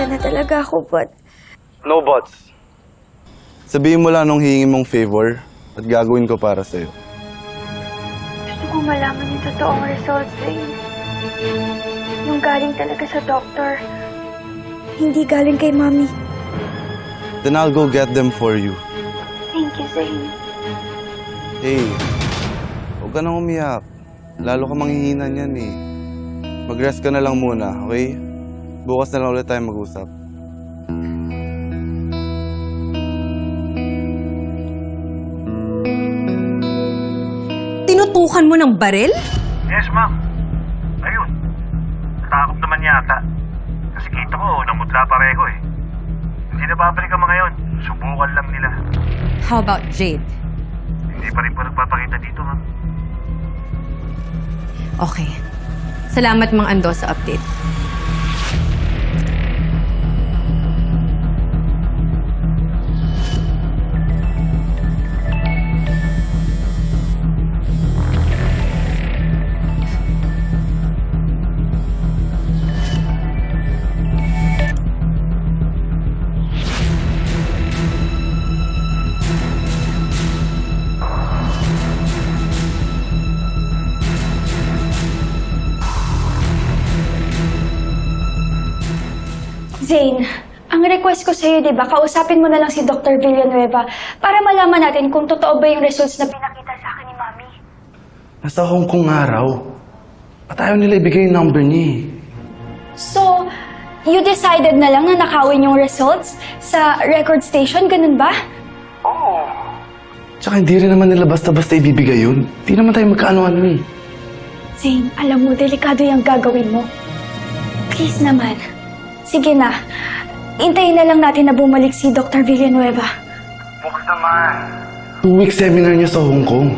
nahihiya na talaga ako, but No buts. Sabihin mo lang nung hihingi mong favor at gagawin ko para sa'yo. gusto kong malaman yung totoong results, Zane. Yung galing talaga sa doctor. Hindi galing kay Mami. Then I'll go get them for you. Thank you, Zane. Hey, huwag ka nang umiyak. Lalo ka manghihinan yan eh. Mag-rest ka na lang muna, okay? Bukas na lang ulit tayo mag-usap. Tinutukan mo ng baril? Yes, ma'am. Ayun. Natakot naman yata. Kasi kita ko, namutla pareho eh. Hindi na babalik ang mga yun. Subukan lang nila. How about Jade? Hindi pa rin po nagpapakita dito, ma'am. Okay. Salamat Mang Ando sa update. Zane, ang request ko sa'yo, di ba, kausapin mo na lang si Dr. Villanueva para malaman natin kung totoo ba yung results na pinakita sa akin ni Mami. Nasa Hong Kong nga raw. Ba't ayaw nila ibigay yung number niya eh? So, you decided na lang na nakawin yung results sa record station, ganun ba? Tsaka hindi rin naman nila basta-basta ibibigay yun. Hindi naman tayo magkaano-ano eh. Zane, alam mo, delikado yung gagawin mo. Please naman. Sige na. Intayin na lang natin na bumalik si Dr. Villanueva. Bukas naman. Two-week seminar niya sa Hong Kong.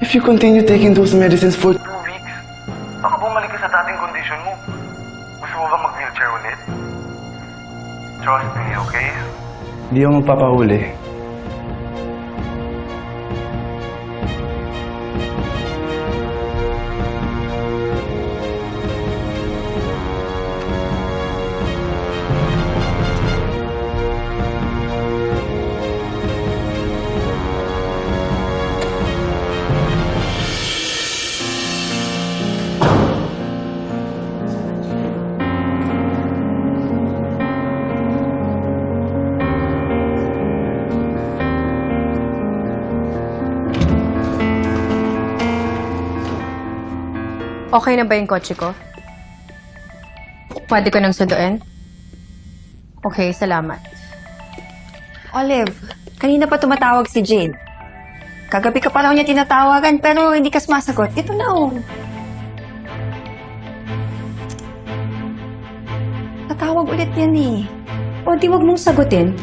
If you continue taking those medicines for Two weeks. Baka bumalik ka sa dating kondisyon mo. Gusto mo ba mag-wheelchair ulit? Trust me, okay? Hindi ako magpapahuli. Okay na ba yung kotse ko? Pwede ko nang sunduin? Okay, salamat. Olive, kanina pa tumatawag si Jade. Kagabi ka pa lang niya tinatawagan pero hindi ka sumasagot. Ito na oh. Tatawag ulit yan eh. O, di wag mong sagutin.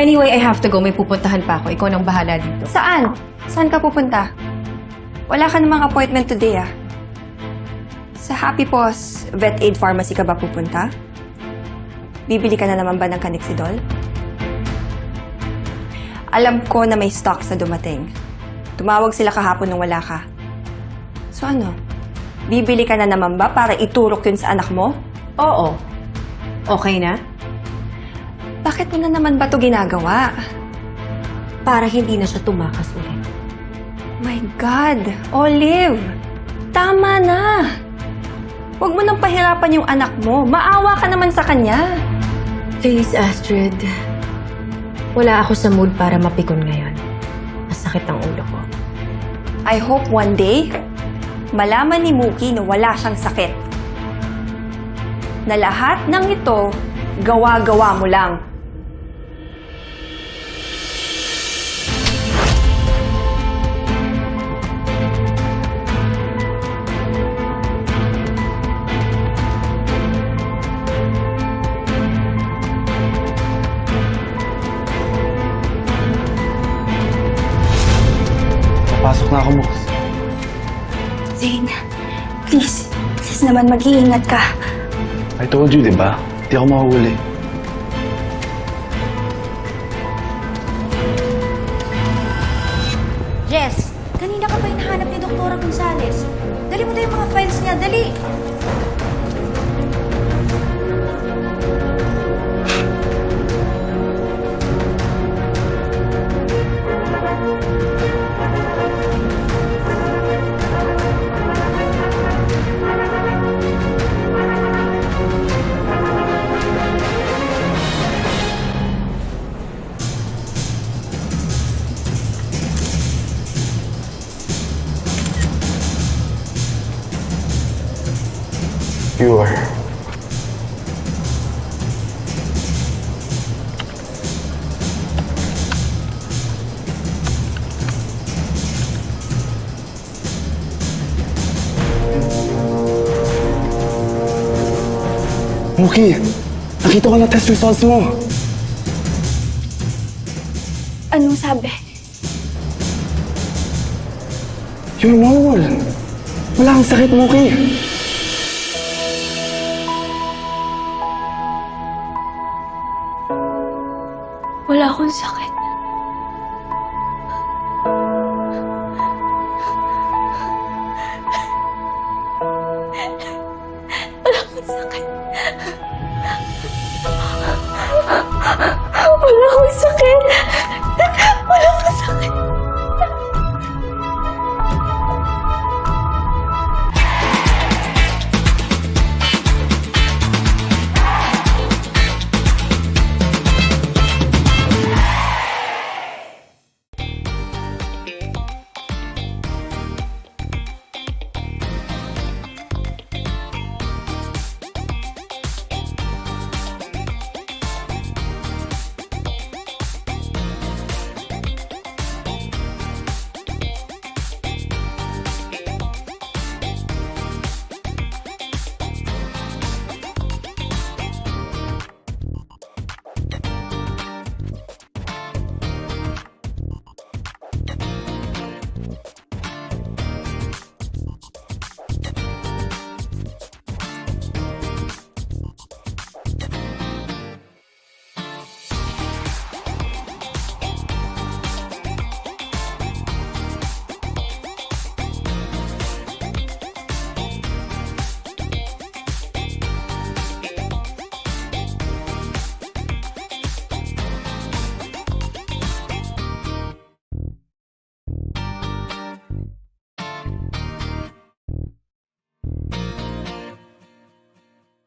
Anyway, I have to go. May pupuntahan pa ako. Ikaw nang bahala dito. Saan? Saan ka pupunta? Wala ka namang appointment today ah. Sa Happy Paws Vet Aid Pharmacy ka ba pupunta? Bibili ka na naman ba ng Canixidol? Alam ko na may stock sa dumating. Tumawag sila kahapon nung wala ka. So ano? Bibili ka na naman ba para iturok yun sa anak mo? Oo. Okay na? Bakit mo na naman ba to ginagawa? Para hindi na siya tumakas ulit. My God! Olive! Tama na! Huwag mo nang pahirapan yung anak mo. Maawa ka naman sa kanya. Please, Astrid. Wala ako sa mood para mapikon ngayon. Masakit ang ulo ko. I hope one day, malaman ni Mookie na wala siyang sakit. Na lahat ng ito, gawa-gawa mo lang. Na ako bukas. Zane, please. Please naman, mag-iingat ka. I told you, di ba? Hindi ako mahuli. Jess, kanina ka pa hinahanap ni Doktora Gonzales. Dali mo na yung mga files niya, dali! Bueller. Muki, nakita ko na test results mo. Anong sabi? You're normal. Wala kang sakit, Muki. Muki. Wala akong sakit.